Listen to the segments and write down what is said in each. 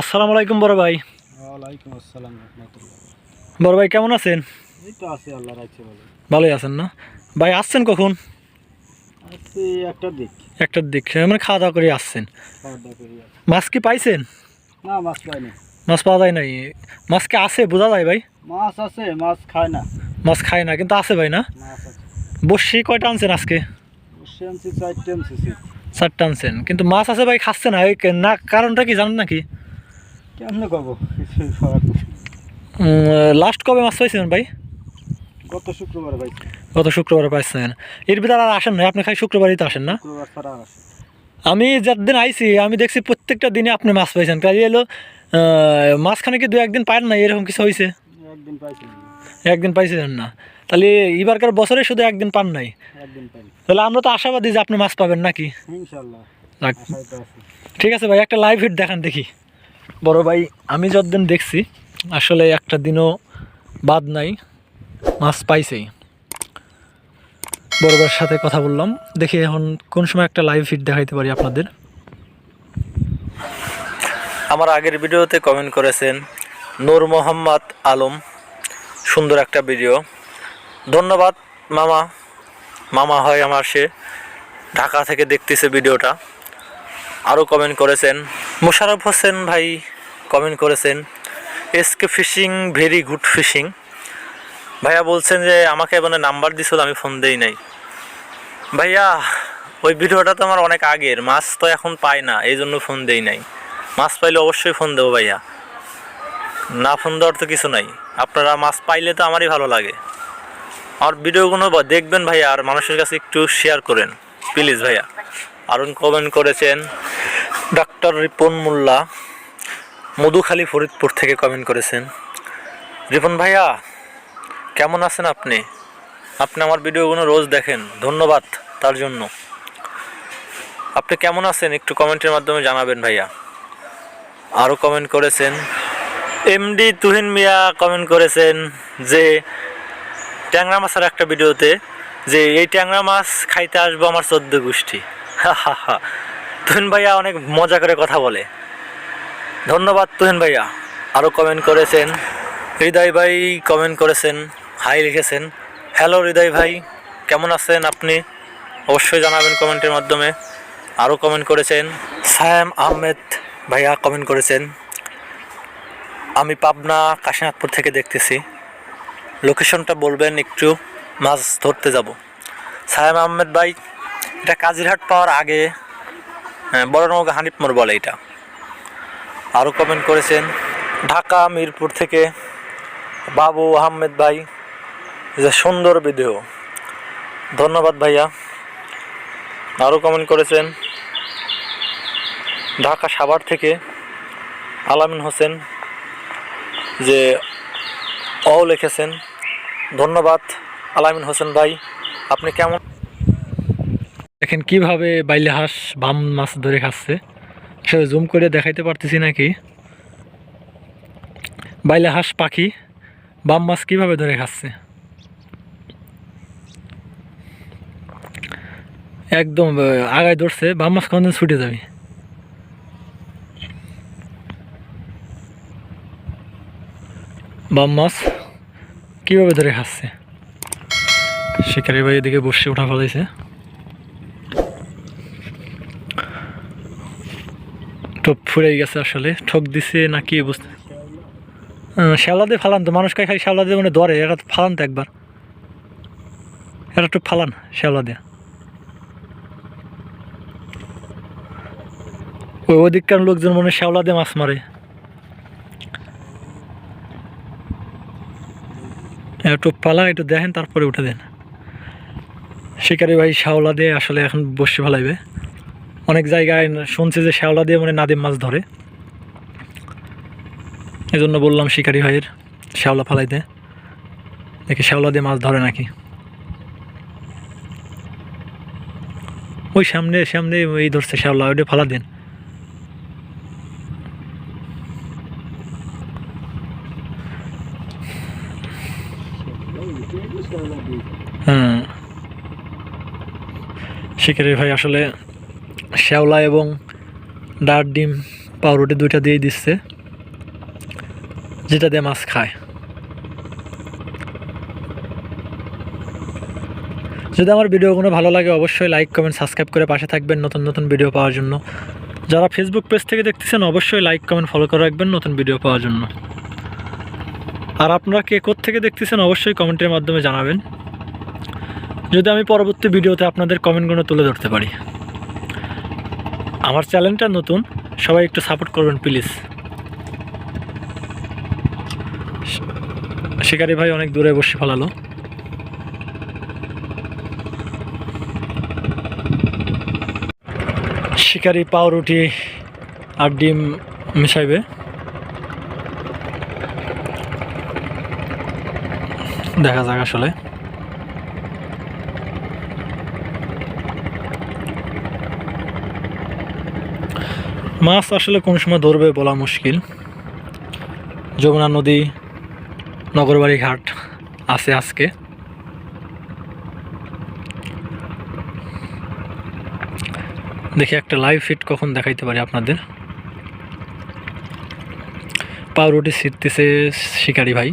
আসসালামু আলাইকুম বড় ভাই। ওয়ালাইকুম আসসালাম রহমতুল্লাহ। বড় ভাই কেমন আছেন? এই তো আছি আল্লাহ রাখছে বলে ভালোই আছেন না? ভাই আসছেন কখন? আছি একটা দিক। একটার দিক মানে খাওয়া দাওয়া করে আসছেন। মাছ কি পাইছেন? না মাছ পাইনি। মাছ পাওয়া যায় নাই। মাছ কি আছে বোঝা যায় ভাই? মাছ আছে মাছ খায় না। মাছ খায় না কিন্তু আছে ভাই না? বসি কয়টা আনছেন আজকে? চারটে আনছি চারটা আনছেন। কিন্তু মাছ আছে ভাই খাচ্ছে না। না কারণটা কি জানেন নাকি? কেমনে করার লাস্ট কবে মাছ পাইছেন ভাই? গত শুক্রবার পাইছি। গত শুক্রবার পাইছেন। এর ভিতরে আর আসেন না আপনি খাই শুক্রবারই তো আসেন না? আমি যেদিন আইছি আমি দেখছি প্রত্যেকটা দিনে আপনি মাছ পাইছেন। কাজে এলো মাঝখানে কি দু একদিন পারেন না এরকম কিছু হয়েছে একদিন পাইছি। একদিন পাইছিলেন না। তাহলে এবারকার বছরে শুধু একদিন পান নাই? তাহলে আমরা তো আশাবাদী যে আপনি মাছ পাবেন নাকি? ঠিক আছে ভাই একটা লাইভ হিট দেখান দেখি। বড় ভাই, আমি যতদিন দেখছি, আসলে একটা দিনও বাদ নাই, মাছ পাইছেই। বড় ভাইয়ের সাথে কথা বললাম, দেখি এখন কোন সময় একটা লাইভ হিট দেখাইতে পারি আপনাদের। আমার আগের ভিডিওতে কমেন্ট করেছেন নূর মোহাম্মদ আলম, সুন্দর একটা ভিডিও ধন্যবাদ, মামা। মামা হয় আমার সে, ঢাকা থেকে দেখতেছে ভিডিওটা আরও কমেন্ট করেছেন। মোশারফ হোসেন ভাই কমেন্ট করেছেন। SK fishing very good fishing ভাইয়া বলছেন যে, আমাকে মানে নাম্বার দিছিল আমি ফোন দেই নাই। ভাইয়া, ওই ভিডিওটা তো আমার অনেক আগের। মাছ তো এখন পাই না এই জন্য ফোন দেই নাই। মাছ পাইলে অবশ্যই ফোন দেবো ভাইয়া। না ফোন দেওয়ার তো কিছু নাই। আপনারা মাছ পাইলে তো আমারই ভালো লাগে। আমার ভিডিওগুলো দেখবেন ভাইয়া, আর মানুষের কাছে একটু শেয়ার করেন। প্লিজ ভাইয়া। আরুন কমেন্ট করেছেন। ডাক্তার রিপন মোল্লা মধুখালী ফরিদপুর থেকে কমেন্ট করেছেন। রিপন ভাইয়া, কেমন আছেন আপনি? আপনি আমার ভিডিওগুলো রোজ দেখেন, ধন্যবাদ তার জন্য। আপনি কেমন আছেন একটু কমেন্টের মাধ্যমে জানাবেন ভাইয়া। আরও কমেন্ট করেছেন। এমডি তুহিন মিয়া কমেন্ট করেছেন যে, ট্যাংরা মাছের একটা ভিডিওতে যে, এই ট্যাংরা মাছ খাইতে আসব আমার চোদ্দ গোষ্ঠী। তুহিন ভাইয়া অনেক মজা করে কথা বলে। ধন্যবাদ তুহিন ভাইয়া। আরও কমেন্ট করেছেন। হৃদয় ভাই কমেন্ট করেছেন, হাই লিখেছেন। হ্যালো হৃদয় ভাই, কেমন আছেন আপনি? অবশ্যই জানাবেন কমেন্টের মাধ্যমে। আরও কমেন্ট করেছেন। সায়াম আহমেদ ভাইয়া কমেন্ট করেছেন। আমি পাবনা, কাশীনাথপুর থেকে দেখতেছি। লোকেশনটা বলবেন একটু, মাছ ধরতে যাব। সায়াম আহমেদ ভাই, এটা কাজিরহাট পাওয়ার আগে হ্যাঁ, বড় নৌকা হানিফ মোড় বলে এটা। আরও কমেন্ট করেছেন ঢাকা মিরপুর থেকে বাবু আহমেদ ভাই যে সুন্দর ভিডিও ধন্যবাদ ভাইয়া। আরও কমেন্ট করেছেন ঢাকা সাভার থেকে আলামিন হোসেন যে অ লিখেছেন ধন্যবাদ আলামিন হোসেন ভাই আপনি কেমন? দেখেন কীভাবে বাইলে হাঁস, বাম মাছ ধরে খাচ্ছে। আসলে জুম করে দেখাইতে পারতেছি নাকি? বাইলে হাঁস, পাখি, বাম মাছ কীভাবে ধরে খাচ্ছে? একদম আগায় ধরছে, বাম মাছ কোনদিন ছুটে যাবে। বাম মাছ কীভাবে ধরে খাচ্ছে? শিকারি ভাই এদিকে বসে উঠা ফেলাইছে। টোপ ফুরে গেছে আসলে। ঠক দিছে নাকি বুঝতে শ্যাওলা দিয়ে ফালান তো, মানুষ খাই খাই শ্যাওলা দিয়ে মানে ধরে এটা তো ফালান তো একবার। এটা একটু ফালান শ্যাওলা দিয়ে ওই ওদিককার লোকজন মনে শ্যাওলা দিয়ে মাছ মারে। একটু পালা একটু দেখেন, তারপরে উঠে দেন। শিকারি ভাই শ্যাওলা দিয়ে আসলে এখন বসে ফেলাইবে। অনেক জায়গায় শুনছি যে শ্যাওলা দিয়ে মানে নাদিম মাছ ধরে। এই জন্য বললাম শিকারি ভাইয়ের শ্যাওলা ফালাইতে। দেখি শ্যাওলা দিয়ে মাছ ধরে নাকি। ওই সামনে সামনে এই ধরছে শ্যাওলা, ওইটা ফালা দিন। হ্যাঁ। শিকারি ভাই আসলে শ্যাওলা এবং ডার ডিম পাউরুটি দুইটা দিয়ে দিচ্ছে, যেটা দিয়ে মাছ খায়। যদি আমার ভিডিওগুলো ভালো লাগে, অবশ্যই লাইক কমেন্ট সাবস্ক্রাইব করে পাশে থাকবেন নতুন নতুন ভিডিও পাওয়ার জন্য। যারা ফেসবুক পেজ থেকে দেখতেছেন, অবশ্যই লাইক কমেন্ট ফলো করে রাখবেন নতুন ভিডিও পাওয়ার জন্য। আর আপনারা কে থেকে দেখতেছেন, অবশ্যই কমেন্টের মাধ্যমে জানাবেন। যদি আমি পরবর্তী ভিডিওতে আপনাদের কমেন্টগুলো তুলে ধরতে পারি। আমার চ্যানেলটা নতুন, সবাই একটু সাপোর্ট করবেন, প্লিজ। শিকারি ভাই অনেক দূরে বসে ফেলালো শিকারি পাউরুটি আর ডিম মিশাইবে। দেখা যাক আসলে। মাছ আসলে কোন সময় ধরবে বলা মুশকিল। যমুনা নদী, নগরবাড়ি ঘাট আছে আজকে। দেখি একটা লাইভ ফিট কখন দেখাইতে পারি আপনাদের। পাউরুটি ছিটতেছে শিকারি ভাই।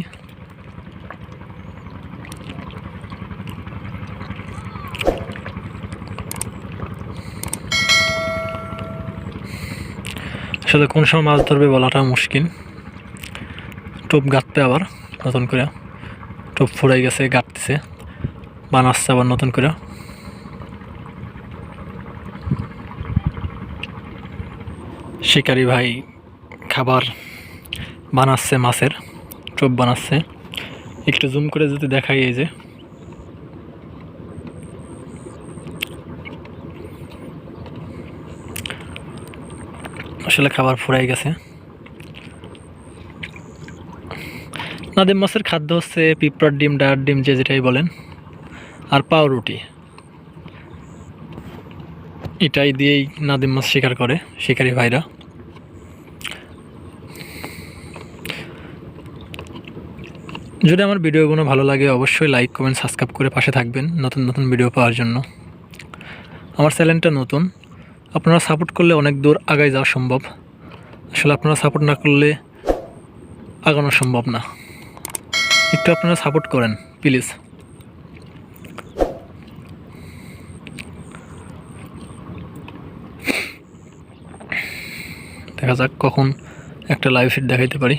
আসলে কোন সময় মাছ ধরবে বলাটা মুশকিল। টোপ গাঁতবে আবার, নতুন করে। টোপ ফুরাই গেছে গাঁততেছে বানাচ্ছে আবার নতুন করে। শিকারি ভাই খাবার বানাচ্ছে মাছের, টোপ বানাচ্ছে। একটু জুম করে যদি দেখাই এই যে। আসলে খাবার ফুরাই গেছে। নাদিম মাছের খাদ্য হচ্ছে পিঁপড়ার ডিম ডার ডিম, যে যেটাই বলেন, আর পাউরুটি। এটাই দিয়েই নাদিম মাছ শিকার করে, শিকারি ভাইরা। যদি আমার ভিডিওগুলো ভালো লাগে, অবশ্যই লাইক, কমেন্ট, সাবস্ক্রাইব করে পাশে থাকবেন নতুন নতুন ভিডিও পাওয়ার জন্য। আমার চ্যানেলটা নতুন আপনারা সাপোর্ট করলে অনেক দূর আগায় যাওয়া সম্ভব। আসলে আপনারা সাপোর্ট না করলে আগানো সম্ভব না। একটু আপনারা সাপোর্ট করেন প্লিজ দেখা যাক কখন একটা লাইভ ফিট দেখাইতে পারি।